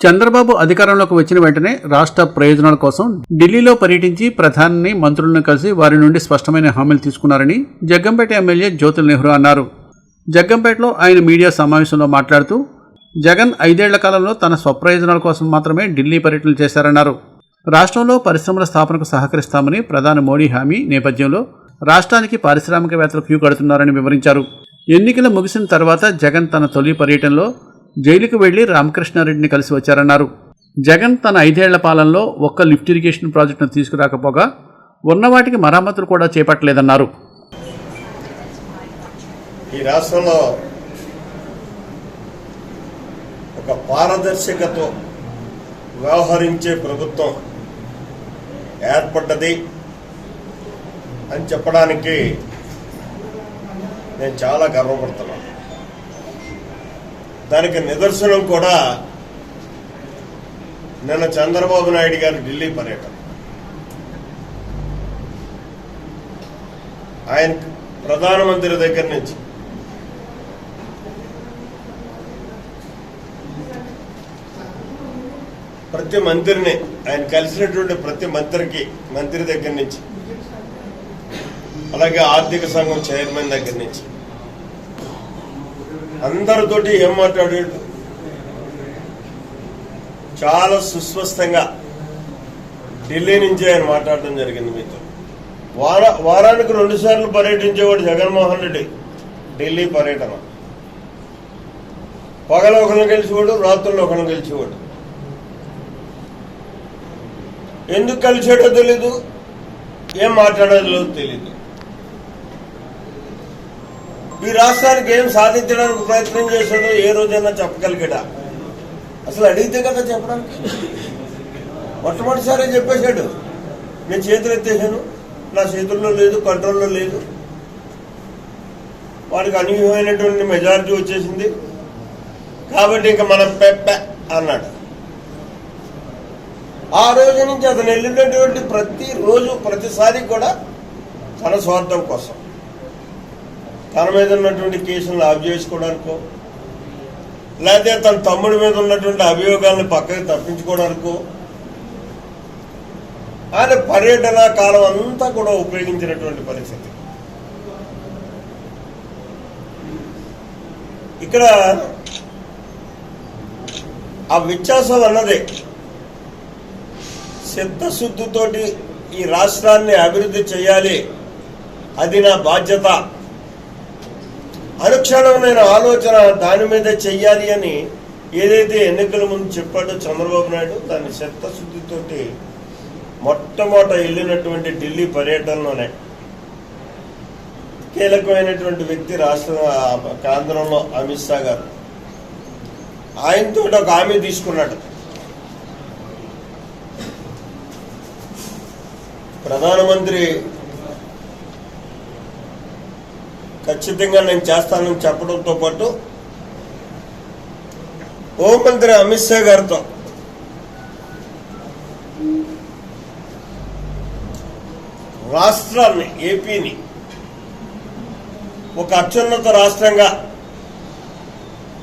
చంద్రబాబు అధికారంలోకి వచ్చిన వెంటనే రాష్ట్ర ప్రయోజనాల కోసం ఢిల్లీలో పర్యటించి ప్రధాని మంత్రులను కలిసి వారి నుండి స్పష్టమైన హామీలు తీసుకున్నారని జగ్గంపేట ఎమ్మెల్యే జ్యోతుల నెహ్రూ అన్నారు. జగ్గంపేటలో ఆయన మీడియా సమావేశంలో మాట్లాడుతూ జగన్ ఐదేళ్ళ కాలంలో తన స్వప్రయోజనాల కోసం మాత్రమే ఢిల్లీ పర్యటనలు చేశారన్నారు. రాష్ట్రంలో పరిశ్రమల స్థాపనకు సహకరిస్తామని ప్రధాని మోడీ హామీ నేపథ్యంలో రాష్ట్రానికి పారిశ్రామికవేత్తలు క్యూ కడుతున్నారని వివరించారు. ఎన్నికలు ముగిసిన తర్వాత జగన్ తన తొలి పర్యటనలో జైలుకు వెళ్ళి రామకృష్ణారెడ్డిని కలిసి వచ్చారన్నారు. జగన్ తన ఐదేళ్ళ పాలనలో ఒక్క లిఫ్ట్ ఇరిగేషన్ ప్రాజెక్టును తీసుకురాకపోగా ఉన్న వాటికి మరమ్మతులు కూడా చేపట్టలేదన్నారు. ఈ రాష్ట్రంలో ఒక పారదర్శకతో వ్యవహరించే ప్రభుత్వం ఏర్పడ్డది అని చెప్పడానికి నేను చాలా గర్వపడుతున్నాను దానికి నిదర్శనం కూడా నిన్న చంద్రబాబు నాయుడు గారి ఢిల్లీ పర్యటన. ఆయన ప్రధానమంత్రి దగ్గర నుంచి. ప్రతి మంత్రిని ఆయన కలిసినటువంటి ప్రతి మంత్రికి మంత్రి దగ్గర నుంచి. అలాగే ఆర్థిక సంఘం చైర్మన్ దగ్గర నుంచి. అందరితోటి ఏం మాట్లాడాడు? చాలా సుస్పష్టంగా ఢిల్లీ నుంచి ఆయన మాట్లాడడం జరిగింది మీతో. వార వారానికి రెండుసార్లు పర్యటించేవాడు జగన్మోహన్ రెడ్డి. ఢిల్లీ పర్యటన. పగల ఒకరిని గెలిచేవాడు రాత్రుల్లో ఒకరిని గెలిచేవాడు. ఎందుకు కలిసేటో తెలీదు ఏం మాట్లాడాలో తెలీదు. ఈ రాష్ట్రానికి ఏం సాధించడానికి ప్రయత్నం చేశాడో ఏ రోజైనా చెప్పగలిగాడా? అసలు అడిగితే కదా చెప్పడానికి? మొట్టమొదటిసారి చెప్పేశాడు. నేను చేతులు ఎత్తేసాను నా చేతుల్లో లేదు కంట్రోల్లో లేదు. వాడికి అనూహ్యమైనటువంటి మెజారిటీ వచ్చేసింది. కాబట్టి ఇంకా మనం పెప్ప అన్నాడు. ఆ రోజు నుంచి అతను వెళ్ళినటువంటి ప్రతి రోజు ప్రతిసారి కూడా తన స్వార్థం కోసం. తన మీద ఉన్నటువంటి కేసులను ఆఫ్ చేసుకోవడానికో లేకపోతే తన తమ్ముడి మీద ఉన్నటువంటి అభియోగాలను పక్కకి తప్పించుకోవడానికో ఆయన పర్యటన కాలం అంతా కూడా ఉపయోగించినటువంటి పరిస్థితి. ఇక్కడ ఆ వ్యత్యాసం అన్నదే. సిద్ధశుద్ధితోటి ఈ రాష్ట్రాన్ని అభివృద్ధి చేయాలి అది నా బాధ్యత. అనుక్షణమైన ఆలోచన దాని మీద చెయ్యాలి అని ఏదైతే ఎన్నికల ముందు చెప్పాడో చంద్రబాబు నాయుడు దాన్ని శక్తశుద్ధితోటి మొట్టమొదట వెళ్ళినటువంటి ఢిల్లీ పర్యటనలోనే కీలకమైనటువంటి వ్యక్తి రాష్ట్ర కేంద్రంలో అమిత్ షా గారు. ఆయనతో ఒక హామీ తీసుకున్నాడు. ప్రధానమంత్రి ఖచ్చితంగా నేను చేస్తానని చెప్పడంతో పాటు హోంమంత్రి అమిత్ షా గారితో రాష్ట్రాన్ని ఏపీని ఒక అత్యున్నత రాష్ట్రంగా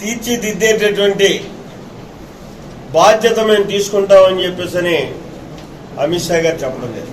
తీర్చిదిద్దేటటువంటి బాధ్యత మేము తీసుకుంటామని చెప్పేసి అని అమిత్ షా గారు చెప్పడం లేదు